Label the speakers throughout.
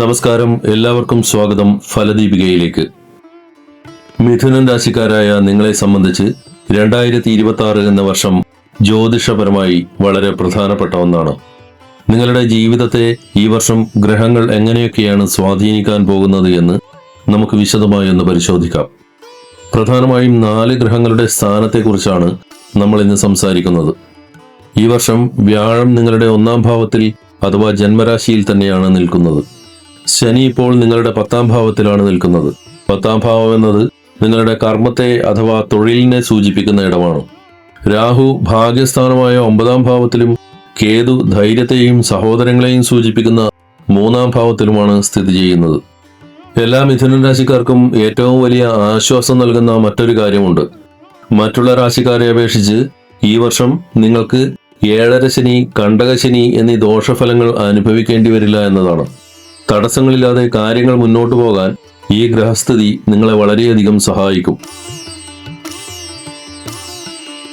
Speaker 1: നമസ്കാരം. എല്ലാവർക്കും സ്വാഗതം ഫലദീപികയിലേക്ക്. മിഥുനൻ രാശിക്കാരായ നിങ്ങളെ സംബന്ധിച്ച് രണ്ടായിരത്തി ഇരുപത്തി ആറ് എന്ന വർഷം ജ്യോതിഷപരമായി വളരെ പ്രധാനപ്പെട്ട ഒന്നാണ്. നിങ്ങളുടെ ജീവിതത്തെ ഈ വർഷം ഗ്രഹങ്ങൾ എങ്ങനെയൊക്കെയാണ് സ്വാധീനിക്കാൻ പോകുന്നത് എന്ന് നമുക്ക് വിശദമായി ഒന്ന് പരിശോധിക്കാം. പ്രധാനമായും നാല് ഗ്രഹങ്ങളുടെ സ്ഥാനത്തെക്കുറിച്ചാണ് നമ്മൾ ഇന്ന് സംസാരിക്കുന്നത്. ഈ വർഷം വ്യാഴം നിങ്ങളുടെ ഒന്നാം ഭാവത്തിൽ അഥവാ ജന്മരാശിയിൽ തന്നെയാണ് നിൽക്കുന്നത്. ശനി ഇപ്പോൾ നിങ്ങളുടെ പത്താം ഭാവത്തിലാണ് നിൽക്കുന്നത്. പത്താം ഭാവം എന്നത് നിങ്ങളുടെ കർമ്മത്തെ അഥവാ തൊഴിലിനെ സൂചിപ്പിക്കുന്ന ഇടമാണ്. രാഹു ഭാഗ്യസ്ഥാനമായ ഒമ്പതാം ഭാവത്തിലും കേതു ധൈര്യത്തെയും സഹോദരങ്ങളെയും സൂചിപ്പിക്കുന്ന മൂന്നാം ഭാവത്തിലുമാണ് സ്ഥിതി ചെയ്യുന്നത്. എല്ലാ മിഥുനൻ രാശിക്കാർക്കും ഏറ്റവും വലിയ ആശ്വാസം നൽകുന്ന മറ്റൊരു കാര്യമുണ്ട്. മറ്റുള്ള രാശിക്കാരെ അപേക്ഷിച്ച് ഈ വർഷം നിങ്ങൾക്ക് ഏഴര ശനി കണ്ടകശനി എന്നീ ദോഷഫലങ്ങൾ അനുഭവിക്കേണ്ടി വരില്ല എന്നതാണ്. തടസ്സങ്ങളില്ലാതെ കാര്യങ്ങൾ മുന്നോട്ടു പോകാൻ ഈ ഗ്രഹസ്ഥിതി നിങ്ങളെ വളരെയധികം സഹായിക്കും.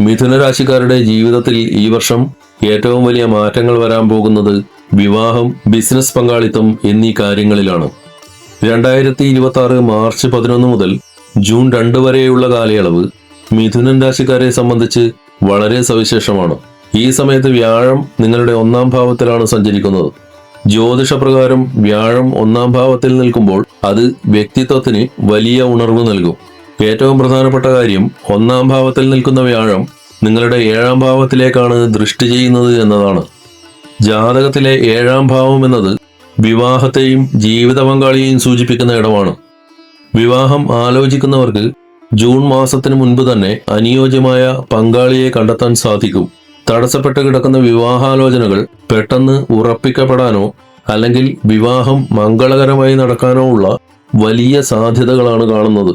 Speaker 1: മിഥുന രാശിക്കാരുടെ ജീവിതത്തിൽ ഈ വർഷം ഏറ്റവും വലിയ മാറ്റങ്ങൾ വരാൻ പോകുന്നത് വിവാഹം ബിസിനസ് പങ്കാളിത്തം എന്നീ കാര്യങ്ങളിലാണ്. രണ്ടായിരത്തി ഇരുപത്തി ആറ് മാർച്ച് പതിനൊന്ന് മുതൽ ജൂൺ രണ്ട് വരെയുള്ള കാലയളവ് മിഥുനൻ രാശിക്കാരെ സംബന്ധിച്ച് വളരെ സവിശേഷമാണ്. ഈ സമയത്ത് വ്യാഴം നിങ്ങളുടെ ഒന്നാം ഭാവത്തിലാണ് സഞ്ചരിക്കുന്നത്. ജ്യോതിഷപ്രകാരം വ്യാഴം ഒന്നാം ഭാവത്തിൽ നിൽക്കുമ്പോൾ അത് വ്യക്തിത്വത്തിന് വലിയ ഉണർവ് നൽകും. ഏറ്റവും പ്രധാനപ്പെട്ട കാര്യം ഒന്നാം ഭാവത്തിൽ നിൽക്കുന്ന വ്യാഴം നിങ്ങളുടെ ഏഴാം ഭാവത്തിലേക്കാണ് ദൃഷ്ടി ചെയ്യുന്നത് എന്നതാണ്. ജാതകത്തിലെ ഏഴാം ഭാവം എന്നത് വിവാഹത്തെയും ജീവിത പങ്കാളിയെയും സൂചിപ്പിക്കുന്ന ഇടമാണ്. വിവാഹം ആലോചിക്കുന്നവർക്ക് ജൂൺ മാസത്തിന് മുൻപ് തന്നെ അനുയോജ്യമായ പങ്കാളിയെ കണ്ടെത്താൻ സാധിക്കും. തടസ്സപ്പെട്ട് കിടക്കുന്ന വിവാഹാലോചനകൾ പെട്ടെന്ന് ഉറപ്പിക്കപ്പെടാനോ അല്ലെങ്കിൽ വിവാഹം മംഗളകരമായി നടക്കാനോ ഉള്ള വലിയ സാധ്യതകളാണ് കാണുന്നത്.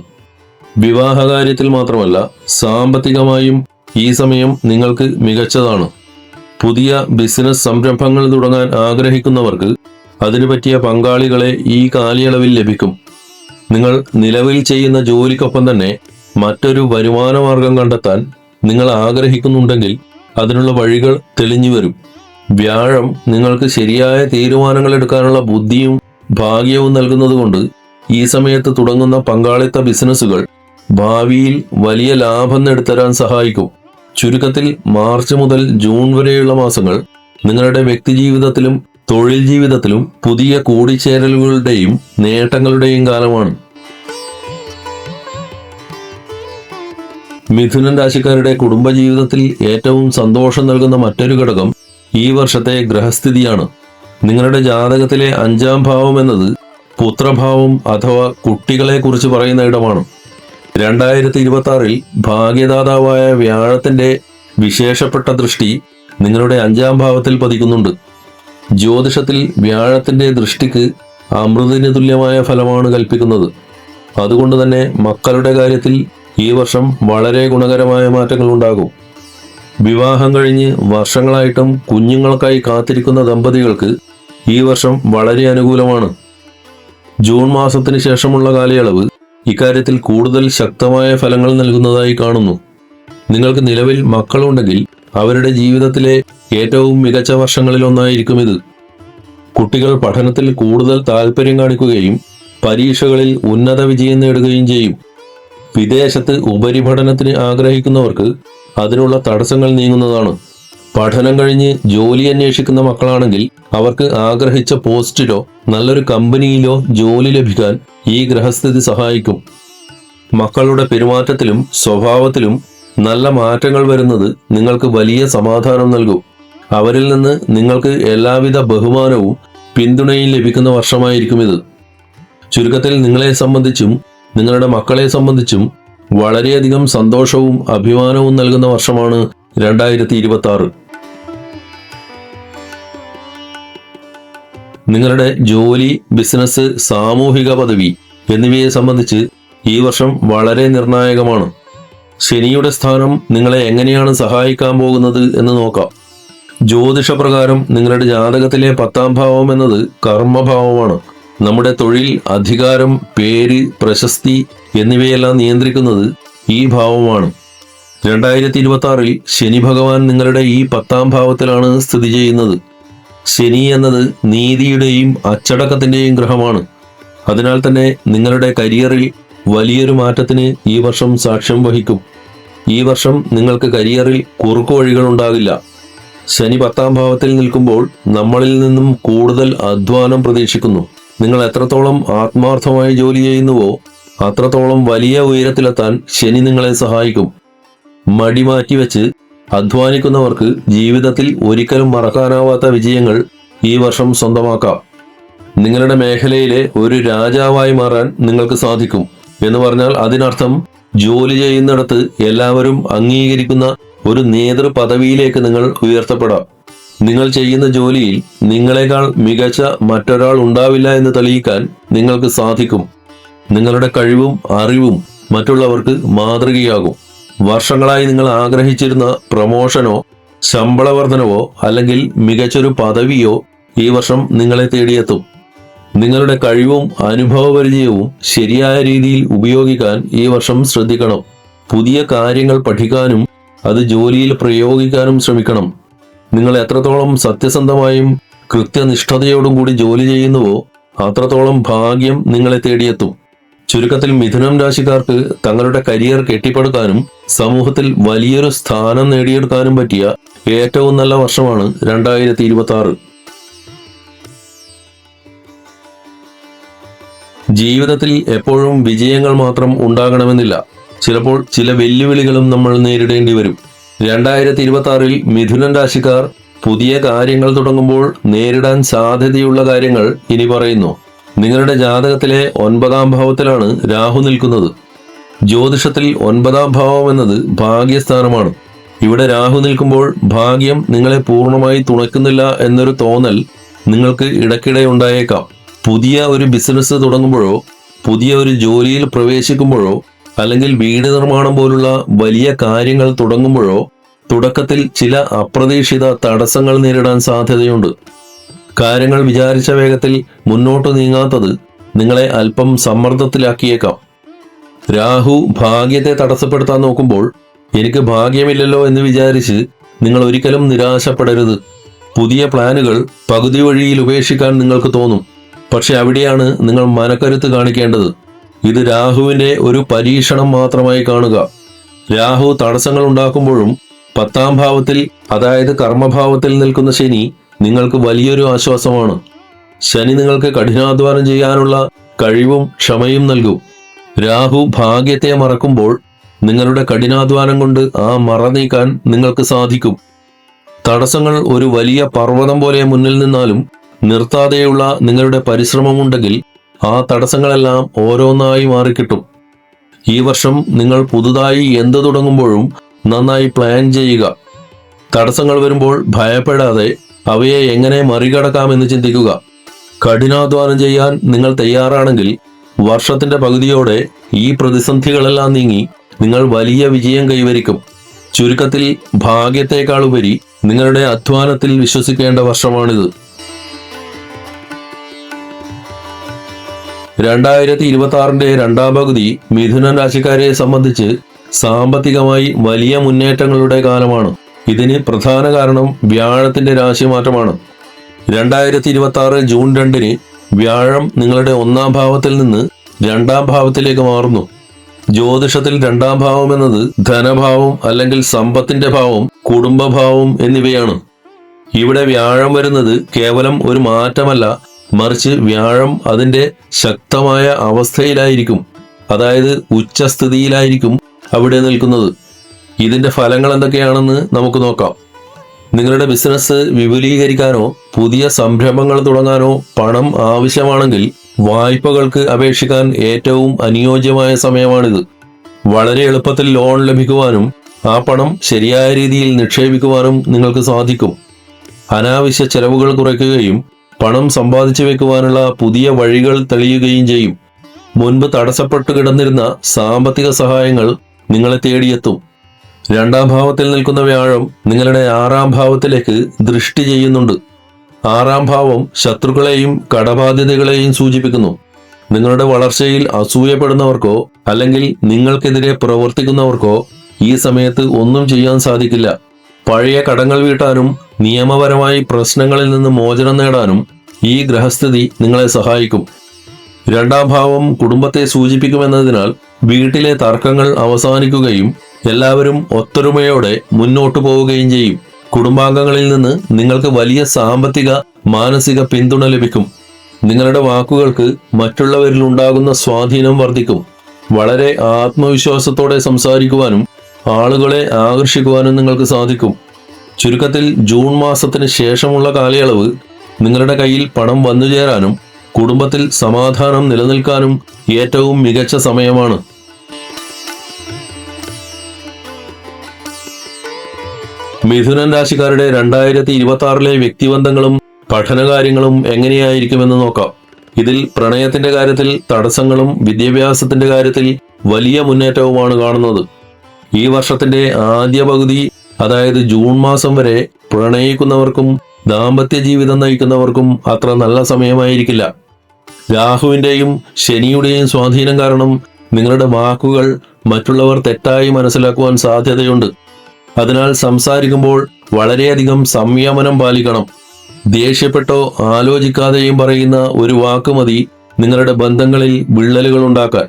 Speaker 1: വിവാഹകാര്യത്തിൽ മാത്രമല്ല സാമ്പത്തികമായും ഈ സമയം നിങ്ങൾക്ക് മികച്ചതാണ്. പുതിയ ബിസിനസ് സംരംഭങ്ങൾ തുടങ്ങാൻ ആഗ്രഹിക്കുന്നവർക്ക് അതിനു പറ്റിയ പങ്കാളികളെ ഈ കാലയളവിൽ ലഭിക്കും. നിങ്ങൾ നിലവിൽ ചെയ്യുന്ന ജോലിക്കൊപ്പം തന്നെ മറ്റൊരു വരുമാനമാർഗം കണ്ടെത്താൻ നിങ്ങൾ ആഗ്രഹിക്കുന്നുണ്ടെങ്കിൽ അതിനുള്ള വഴികൾ തെളിഞ്ഞു വരും. വ്യാഴം നിങ്ങൾക്ക് ശരിയായ തീരുമാനങ്ങൾ എടുക്കാനുള്ള ബുദ്ധിയും ഭാഗ്യവും നൽകുന്നതുകൊണ്ട് ഈ സമയത്ത് തുടങ്ങുന്ന പങ്കാളിത്ത ബിസിനസ്സുകൾ ഭാവിയിൽ വലിയ ലാഭം നേടിത്തരാൻ സഹായിക്കും. ചുരുക്കത്തിൽ മാർച്ച് മുതൽ ജൂൺ വരെയുള്ള മാസങ്ങൾ നിങ്ങളുടെ വ്യക്തിജീവിതത്തിലും തൊഴിൽ ജീവിതത്തിലും പുതിയ കൂടിച്ചേരലുകളുടെയും നേട്ടങ്ങളുടെയും കാലമാണ്. മിഥുനൻ രാശിക്കാരുടെ കുടുംബജീവിതത്തിൽ ഏറ്റവും സന്തോഷം നൽകുന്ന മറ്റൊരു ഘടകം ഈ വർഷത്തെ ഗ്രഹസ്ഥിതിയാണ്. നിങ്ങളുടെ ജാതകത്തിലെ അഞ്ചാം ഭാവം എന്നത് പുത്രഭാവം അഥവാ കുട്ടികളെ കുറിച്ച് പറയുന്ന ഇടമാണ്. രണ്ടായിരത്തി ഇരുപത്തി ആറിൽ ഭാഗ്യദാതാവായ വ്യാഴത്തിന്റെ വിശേഷപ്പെട്ട ദൃഷ്ടി നിങ്ങളുടെ അഞ്ചാം ഭാവത്തിൽ പതിക്കുന്നുണ്ട്. ജ്യോതിഷത്തിൽ വ്യാഴത്തിന്റെ ദൃഷ്ടിക്ക് അമൃതിന് തുല്യമായ ഫലമാണ് കൽപ്പിക്കുന്നത്. അതുകൊണ്ട് തന്നെ മക്കളുടെ കാര്യത്തിൽ ഈ വർഷം വളരെ ഗുണകരമായ മാറ്റങ്ങൾ ഉണ്ടാകും വിവാഹം കഴിഞ്ഞ് വർഷങ്ങളായിട്ടും കുഞ്ഞുങ്ങൾക്കായി കാത്തിരിക്കുന്ന ദമ്പതികൾക്ക് ഈ വർഷം വളരെ അനുകൂലമാണ്. ജൂൺ മാസത്തിന് ശേഷമുള്ള കാലയളവ് ഇക്കാര്യത്തിൽ കൂടുതൽ ശക്തമായ ഫലങ്ങൾ നൽകുന്നതായി കാണുന്നു. നിങ്ങൾക്ക് നിലവിൽ മക്കളുണ്ടെങ്കിൽ അവരുടെ ജീവിതത്തിലെ ഏറ്റവും മികച്ച വർഷങ്ങളിലൊന്നായിരിക്കും ഇത്. കുട്ടികൾ പഠനത്തിൽ കൂടുതൽ താല്പര്യം കാണിക്കുകയും പരീക്ഷകളിൽ ഉന്നത വിജയം നേടുകയും ചെയ്യും. വിദേശത്ത് ഉപരിപഠനത്തിന് ആഗ്രഹിക്കുന്നവർക്ക് അതിനുള്ള തടസ്സങ്ങൾ നീങ്ങുന്നതാണ്. പഠനം കഴിഞ്ഞ് ജോലി അന്വേഷിക്കുന്ന മക്കളാണെങ്കിൽ അവർക്ക് ആഗ്രഹിച്ച പോസ്റ്റിലോ നല്ലൊരു കമ്പനിയിലോ ജോലി ലഭിക്കാൻ ഈ ഗ്രഹസ്ഥിതി സഹായിക്കും. മക്കളുടെ പെരുമാറ്റത്തിലും സ്വഭാവത്തിലും നല്ല മാറ്റങ്ങൾ വരുന്നത് നിങ്ങൾക്ക് വലിയ സമാധാനം നൽകും. അവരിൽ നിന്ന് നിങ്ങൾക്ക് എല്ലാവിധ ബഹുമാനവും പിന്തുണയും ലഭിക്കുന്ന വർഷമായിരിക്കും ഇത്. ചുരുക്കത്തിൽ നിങ്ങളെ സംബന്ധിച്ചും നിങ്ങളുടെ മക്കളെ സംബന്ധിച്ചും വളരെയധികം സന്തോഷവും അഭിമാനവും നൽകുന്ന വർഷമാണ് രണ്ടായിരത്തി ഇരുപത്തി ആറ് നിങ്ങളുടെ ജോലി ബിസിനസ് സാമൂഹിക പദവി എന്നിവയെ സംബന്ധിച്ച് ഈ വർഷം വളരെ നിർണായകമാണ്. ശനിയുടെ സ്ഥാനം നിങ്ങളെ എങ്ങനെയാണ് സഹായിക്കാൻ പോകുന്നത് എന്ന് നോക്കാം. ജ്യോതിഷപ്രകാരം നിങ്ങളുടെ ജാതകത്തിലെ പത്താം ഭാവം എന്നത് കർമ്മഭാവമാണ്. നമ്മുടെ തൊഴിൽ അധികാരം പേര് പ്രശസ്തി എന്നിവയെല്ലാം നിയന്ത്രിക്കുന്നത് ഈ ഭാവമാണ്. രണ്ടായിരത്തി ഇരുപത്തി ആറിൽ ശനി ഭഗവാൻ നിങ്ങളുടെ ഈ പത്താം ഭാവത്തിലാണ് സ്ഥിതി ചെയ്യുന്നത്. ശനി എന്നത് നീതിയുടെയും അച്ചടക്കത്തിന്റെയും ഗ്രഹമാണ്. അതിനാൽ തന്നെ നിങ്ങളുടെ കരിയറിൽ വലിയൊരു മാറ്റത്തിന് ഈ വർഷം സാക്ഷ്യം വഹിക്കും. ഈ വർഷം നിങ്ങൾക്ക് കരിയറിൽ കുറുക്കു വഴികൾ ഉണ്ടാകില്ല. ശനി പത്താം ഭാവത്തിൽ നിൽക്കുമ്പോൾ നമ്മളിൽ നിന്നും കൂടുതൽ അധ്വാനം പ്രതീക്ഷിക്കുന്നു. നിങ്ങൾ എത്രത്തോളം ആത്മാർത്ഥമായി ജോലി ചെയ്യുന്നുവോ അത്രത്തോളം വലിയ ഉയരത്തിലെത്താൻ ശനി നിങ്ങളെ സഹായിക്കും. മടി മാറ്റിവെച്ച് അധ്വാനിക്കുന്നവർക്ക് ജീവിതത്തിൽ ഒരിക്കലും മറക്കാനാവാത്ത വിജയങ്ങൾ ഈ വർഷം സ്വന്തമാക്കാം. നിങ്ങളുടെ മേഖലയിലെ ഒരു രാജാവായി മാറാൻ നിങ്ങൾക്ക് സാധിക്കും എന്ന് പറഞ്ഞാൽ അതിനർത്ഥം ജോലി ചെയ്യുന്നിടത്ത് എല്ലാവരും അംഗീകരിക്കുന്ന ഒരു നേതൃ പദവിയിലേക്ക് നിങ്ങൾ ഉയർത്തപ്പെടാം. നിങ്ങൾ ചെയ്യുന്ന ജോലിയിൽ നിങ്ങളെക്കാൾ മികച്ച മറ്റൊരാൾ ഉണ്ടാവില്ല എന്ന് തെളിയിക്കാൻ നിങ്ങൾക്ക് സാധിക്കും. നിങ്ങളുടെ കഴിവും അറിവും മറ്റുള്ളവർക്ക് മാതൃകയാകും. വർഷങ്ങളായി നിങ്ങൾ ആഗ്രഹിച്ചിരുന്ന പ്രമോഷനോ ശമ്പള വർധനവോ അല്ലെങ്കിൽ മികച്ചൊരു പദവിയോ ഈ വർഷം നിങ്ങളെ തേടിയെത്തും. നിങ്ങളുടെ കഴിവും അനുഭവപരിചയവും ശരിയായ രീതിയിൽ ഉപയോഗിക്കാൻ ഈ വർഷം ശ്രദ്ധിക്കണം. പുതിയ കാര്യങ്ങൾ പഠിക്കാനും അത് ജോലിയിൽ പ്രയോഗിക്കാനും ശ്രമിക്കണം. നിങ്ങൾ എത്രത്തോളം സത്യസന്ധമായും കൃത്യനിഷ്ഠതയോടും കൂടി ജോലി ചെയ്യുന്നുവോ അത്രത്തോളം ഭാഗ്യം നിങ്ങളെ തേടിയെത്തും. ചുരുക്കത്തിൽ മിഥുനം രാശിക്കാർക്ക് തങ്ങളുടെ കരിയർ കെട്ടിപ്പടുക്കാനും സമൂഹത്തിൽ വലിയൊരു സ്ഥാനം നേടിയെടുക്കാനും പറ്റിയ ഏറ്റവും നല്ല വർഷമാണ് രണ്ടായിരത്തി ഇരുപത്തി ആറ് ജീവിതത്തിൽ എപ്പോഴും വിജയങ്ങൾ മാത്രം ഉണ്ടാകണമെന്നില്ല. ചിലപ്പോൾ ചില വെല്ലുവിളികളും നമ്മൾ നേരിടേണ്ടി വരും. രണ്ടായിരത്തി ഇരുപത്തി ആറിൽ മിഥുനൻ രാശിക്കാർ പുതിയ കാര്യങ്ങൾ തുടങ്ങുമ്പോൾ നേരിടാൻ സാധ്യതയുള്ള കാര്യങ്ങൾ ഇനി പറയുന്നു. നിങ്ങളുടെ ജാതകത്തിലെ ഒൻപതാം ഭാവത്തിലാണ് രാഹു നിൽക്കുന്നത്. ജ്യോതിഷത്തിൽ ഒൻപതാം ഭാവം എന്നത് ഭാഗ്യസ്ഥാനമാണ്. ഇവിടെ രാഹു നിൽക്കുമ്പോൾ ഭാഗ്യം നിങ്ങളെ പൂർണമായി തുണയ്ക്കുന്നില്ല എന്നൊരു തോന്നൽ നിങ്ങൾക്ക് ഇടയ്ക്കിടെ ഉണ്ടായേക്കാം. പുതിയ ഒരു ബിസിനസ് തുടങ്ങുമ്പോഴോ പുതിയ ഒരു ജോലിയിൽ പ്രവേശിക്കുമ്പോഴോ അല്ലെങ്കിൽ വീട് നിർമ്മാണം പോലുള്ള വലിയ കാര്യങ്ങൾ തുടങ്ങുമ്പോഴോ തുടക്കത്തിൽ ചില അപ്രതീക്ഷിത തടസ്സങ്ങൾ നേരിടാൻ സാധ്യതയുണ്ട്. കാര്യങ്ങൾ വിചാരിച്ച വേഗത്തിൽ മുന്നോട്ട് നീങ്ങാത്തത് നിങ്ങളെ അല്പം സമ്മർദ്ദത്തിലാക്കിയേക്കാം. രാഹു ഭാഗ്യത്തെ തടസ്സപ്പെടുത്താൻ നോക്കുമ്പോൾ എനിക്ക് ഭാഗ്യമില്ലല്ലോ എന്ന് വിചാരിച്ച് നിങ്ങൾ ഒരിക്കലും നിരാശപ്പെടരുത്. പുതിയ പ്ലാനുകൾ പകുതി വഴിയിൽ ഉപേക്ഷിക്കാൻ നിങ്ങൾക്ക് തോന്നും. പക്ഷെ അവിടെയാണ് നിങ്ങൾ മനക്കരുത്ത് കാണിക്കേണ്ടത്. ഇത് രാഹുവിന്റെ ഒരു പരീക്ഷണം മാത്രമായി കാണുക. രാഹു തടസ്സങ്ങൾ ഉണ്ടാക്കുമ്പോഴും പത്താം ഭാവത്തിൽ അതായത് കർമ്മഭാവത്തിൽ നിൽക്കുന്ന ശനി നിങ്ങൾക്ക് വലിയൊരു ആശ്വാസമാണ്. ശനി നിങ്ങൾക്ക് കഠിനാധ്വാനം ചെയ്യാനുള്ള കഴിവും ക്ഷമയും നൽകും. രാഹു ഭാഗ്യത്തെ മറക്കുമ്പോൾ നിങ്ങളുടെ കഠിനാധ്വാനം കൊണ്ട് ആ മറ നീക്കാൻ നിങ്ങൾക്ക് സാധിക്കും. തടസ്സങ്ങൾ ഒരു വലിയ പർവതം പോലെ മുന്നിൽ നിന്നാലും നിർത്താതെയുള്ള നിങ്ങളുടെ പരിശ്രമമുണ്ടെങ്കിൽ ആ തടസ്സങ്ങളെല്ലാം ഓരോന്നായി മാറിക്കിട്ടും. ഈ വർഷം നിങ്ങൾ പുതുതായി എന്ത് തുടങ്ങുമ്പോഴും നന്നായി പ്ലാൻ ചെയ്യുക. തടസ്സങ്ങൾ വരുമ്പോൾ ഭയപ്പെടാതെ അവയെ എങ്ങനെ മറികടക്കാമെന്ന് ചിന്തിക്കുക. കഠിനാധ്വാനം ചെയ്യാൻ നിങ്ങൾ തയ്യാറാണെങ്കിൽ വർഷത്തിന്റെ പകുതിയോടെ ഈ പ്രതിസന്ധികളെല്ലാം നീങ്ങി നിങ്ങൾ വലിയ വിജയം കൈവരിക്കും. ചുരുക്കത്തിൽ ഭാഗ്യത്തെക്കാൾ ഉപരി നിങ്ങളുടെ അധ്വാനത്തിൽ വിശ്വസിക്കേണ്ട വർഷമാണിത്. രണ്ടായിരത്തി ഇരുപത്തി ആറിന്റെ രണ്ടാം പകുതി മിഥുന രാശിക്കാരെ സംബന്ധിച്ച് സാമ്പത്തികമായി വലിയ മുന്നേറ്റങ്ങളുടെ കാലമാണ്. ഇതിന് പ്രധാന കാരണം വ്യാഴത്തിന്റെ രാശിമാറ്റമാണ് രണ്ടായിരത്തി ഇരുപത്തി ആറ് ജൂൺ രണ്ടിന് വ്യാഴം നിങ്ങളുടെ ഒന്നാം ഭാവത്തിൽ നിന്ന് രണ്ടാം ഭാവത്തിലേക്ക് മാറുന്നു. ജ്യോതിഷത്തിൽ രണ്ടാം ഭാവം എന്നത് ധനഭാവം അല്ലെങ്കിൽ സമ്പത്തിന്റെ ഭാവം കുടുംബഭാവം എന്നിവയാണ്. ഇവിടെ വ്യാഴം വരുന്നത് കേവലം ഒരു മാറ്റമല്ല മറിച്ച് വ്യാഴം അതിന്റെ ശക്തമായ അവസ്ഥയിലായിരിക്കും. അതായത് ഉച്ചസ്ഥിതിയിലായിരിക്കും അവിടെ നിൽക്കുന്നത്. ഇതിന്റെ ഫലങ്ങൾ എന്തൊക്കെയാണെന്ന് നമുക്ക് നോക്കാം. നിങ്ങളുടെ ബിസിനസ് വിപുലീകരിക്കാനോ പുതിയ സംരംഭങ്ങൾ തുടങ്ങാനോ പണം ആവശ്യമാണെങ്കിൽ വായ്പകൾക്ക് അപേക്ഷിക്കാൻ ഏറ്റവും അനുയോജ്യമായ സമയമാണിത്. വളരെ എളുപ്പത്തിൽ ലോൺ ലഭിക്കുവാനും ആ പണം ശരിയായ രീതിയിൽ നിക്ഷേപിക്കുവാനും നിങ്ങൾക്ക് സാധിക്കും. അനാവശ്യ ചെലവുകൾ കുറയ്ക്കുകയും പണം സമ്പാദിച്ചു വെക്കുവാനുള്ള പുതിയ വഴികൾ തെളിയുകയും ചെയ്യും. മുൻപ് തടസ്സപ്പെട്ടു കിടന്നിരുന്ന സാമ്പത്തിക സഹായങ്ങൾ നിങ്ങളെ തേടിയെത്തും. രണ്ടാം ഭാവത്തിൽ നിൽക്കുന്ന വ്യാഴം നിങ്ങളുടെ ആറാം ഭാവത്തിലേക്ക് ദൃഷ്ടി ചെയ്യുന്നുണ്ട്. ആറാം ഭാവം ശത്രുക്കളെയും കടബാധ്യതകളെയും സൂചിപ്പിക്കുന്നു. നിങ്ങളുടെ വളർച്ചയിൽ അസൂയപ്പെടുന്നവർക്കോ അല്ലെങ്കിൽ നിങ്ങൾക്കെതിരെ പ്രവർത്തിക്കുന്നവർക്കോ ഈ സമയത്ത് ഒന്നും ചെയ്യാൻ സാധിക്കില്ല. പഴയ കടങ്ങൾ വീട്ടാനും നിയമപരമായി പ്രശ്നങ്ങളിൽ നിന്ന് മോചനം നേടാനും ഈ ഗ്രഹസ്ഥിതി നിങ്ങളെ സഹായിക്കും. രണ്ടാം ഭാവം കുടുംബത്തെ സൂചിപ്പിക്കുമെന്നതിനാൽ വീട്ടിലെ തർക്കങ്ങൾ അവസാനിക്കുകയും എല്ലാവരും ഒത്തൊരുമയോടെ മുന്നോട്ടു പോവുകയും ചെയ്യും. കുടുംബാംഗങ്ങളിൽ നിന്ന് നിങ്ങൾക്ക് വലിയ സാമ്പത്തിക മാനസിക പിന്തുണ ലഭിക്കും. നിങ്ങളുടെ വാക്കുകൾക്ക് മറ്റുള്ളവരിൽ ഉണ്ടാകുന്ന സ്വാധീനം വർദ്ധിക്കും. വളരെ ആത്മവിശ്വാസത്തോടെ സംസാരിക്കുവാനും ആളുകളെ ആകർഷിക്കുവാനും നിങ്ങൾക്ക് സാധിക്കും. ചുരുക്കത്തിൽ ജൂൺ മാസത്തിന് ശേഷമുള്ള കാലയളവ് നിങ്ങളുടെ കയ്യിൽ പണം വന്നുചേരാനും കുടുംബത്തിൽ സമാധാനം നിലനിൽക്കാനും ഏറ്റവും മികച്ച സമയമാണ്. മിഥുനൻ രാശിക്കാരുടെ രണ്ടായിരത്തി ഇരുപത്തി ആറിലെ വ്യക്തിബന്ധങ്ങളും പഠനകാര്യങ്ങളും എങ്ങനെയായിരിക്കുമെന്ന് നോക്കാം. ഇതിൽ പ്രണയത്തിന്റെ കാര്യത്തിൽ തടസ്സങ്ങളും വിദ്യാഭ്യാസത്തിന്റെ കാര്യത്തിൽ വലിയ മുന്നേറ്റവുമാണ് കാണുന്നത്. ഈ വർഷത്തിന്റെ ആദ്യ പകുതി അതായത് ജൂൺ മാസം വരെ പ്രണയിക്കുന്നവർക്കും ദാമ്പത്യ ജീവിതം നയിക്കുന്നവർക്കും അത്ര നല്ല സമയമായിരിക്കില്ല. രാഹുവിന്റെയും ശനിയുടെയും സ്വാധീനം കാരണം നിങ്ങളുടെ വാക്കുകൾ മറ്റുള്ളവർ തെറ്റായി മനസ്സിലാക്കുവാൻ സാധ്യതയുണ്ട്. അതിനാൽ സംസാരിക്കുമ്പോൾ വളരെയധികം സംയമനം പാലിക്കണം. ദേഷ്യപ്പെട്ടോ ആലോചിക്കാതെയും പറയുന്ന ഒരു വാക്ക് മതി നിങ്ങളുടെ ബന്ധങ്ങളിൽ വിള്ളലുകൾ ഉണ്ടാക്കാൻ.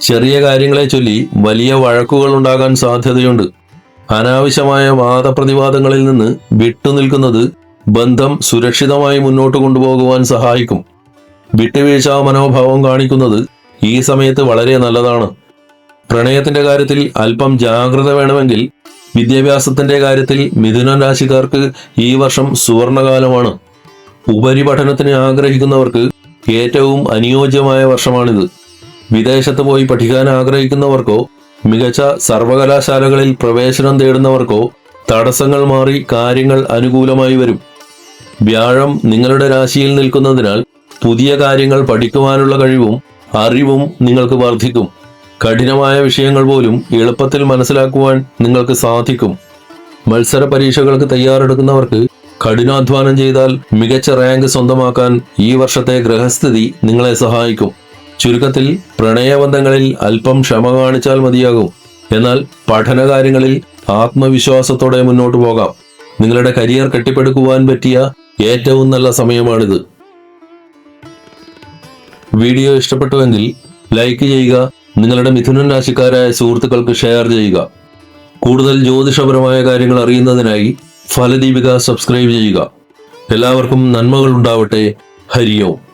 Speaker 1: ചെറിയ കാര്യങ്ങളെ ചൊല്ലി വലിയ വഴക്കുകൾ ഉണ്ടാകാൻ സാധ്യതയുണ്ട്. അനാവശ്യമായ വാദപ്രതിവാദങ്ങളിൽ നിന്ന് വിട്ടുനിൽക്കുന്നത് ബന്ധം സുരക്ഷിതമായി മുന്നോട്ട് കൊണ്ടുപോകുവാൻ സഹായിക്കും. വിട്ടുവീഴ്ച മനോഭാവം കാണിക്കുന്നത് ഈ സമയത്ത് വളരെ നല്ലതാണ്. പ്രണയത്തിന്റെ കാര്യത്തിൽ അല്പം ജാഗ്രത വേണമെങ്കിൽ വിദ്യാഭ്യാസത്തിന്റെ കാര്യത്തിൽ മിഥുന രാശിക്കാർക്ക് ഈ വർഷം സുവർണകാലമാണ്. ഉപരിപഠനത്തിന് ആഗ്രഹിക്കുന്നവർക്ക് ഏറ്റവും അനുയോജ്യമായ വർഷമാണിത്. വിദേശത്ത് പോയി പഠിക്കാൻ ആഗ്രഹിക്കുന്നവർക്കോ മികച്ച സർവകലാശാലകളിൽ പ്രവേശനം തേടുന്നവർക്കോ തടസ്സങ്ങൾ മാറി കാര്യങ്ങൾ അനുകൂലമായി വരും. വ്യാഴം നിങ്ങളുടെ രാശിയിൽ നിൽക്കുന്നതിനാൽ പുതിയ കാര്യങ്ങൾ പഠിക്കുവാനുള്ള കഴിവും അറിവും നിങ്ങൾക്ക് വർദ്ധിക്കും. കഠിനമായ വിഷയങ്ങൾ പോലും എളുപ്പത്തിൽ മനസ്സിലാക്കുവാൻ നിങ്ങൾക്ക് സാധിക്കും. മത്സര പരീക്ഷകൾക്ക് തയ്യാറെടുക്കുന്നവർക്ക് കഠിനാധ്വാനം ചെയ്താൽ മികച്ച റാങ്ക് സ്വന്തമാക്കാൻ ഈ വർഷത്തെ ഗ്രഹസ്ഥിതി നിങ്ങളെ സഹായിക്കും. ചുരുക്കത്തിൽ പ്രണയബന്ധങ്ങളിൽ അല്പം ക്ഷമ കാണിച്ചാൽ മതിയാകും. എന്നാൽ പഠനകാര്യങ്ങളിൽ ആത്മവിശ്വാസത്തോടെ മുന്നോട്ട് പോകാം. നിങ്ങളുടെ കരിയർ കെട്ടിപ്പടുക്കുവാൻ പറ്റിയ ഏറ്റവും നല്ല സമയമാണിത്. വീഡിയോ ഇഷ്ടപ്പെട്ടുവെങ്കിൽ ലൈക്ക് ചെയ്യുക നിങ്ങളുടെ മിഥുനൻ രാശിക്കാരായ സുഹൃത്തുക്കൾക്ക് ഷെയർ ചെയ്യുക. കൂടുതൽ ജ്യോതിഷപരമായ കാര്യങ്ങൾ അറിയുന്നതിനായി ഫലദീപിക സബ്സ്ക്രൈബ് ചെയ്യുക. എല്ലാവർക്കും നന്മകൾ ഉണ്ടാവട്ടെ. ഹരിയോം.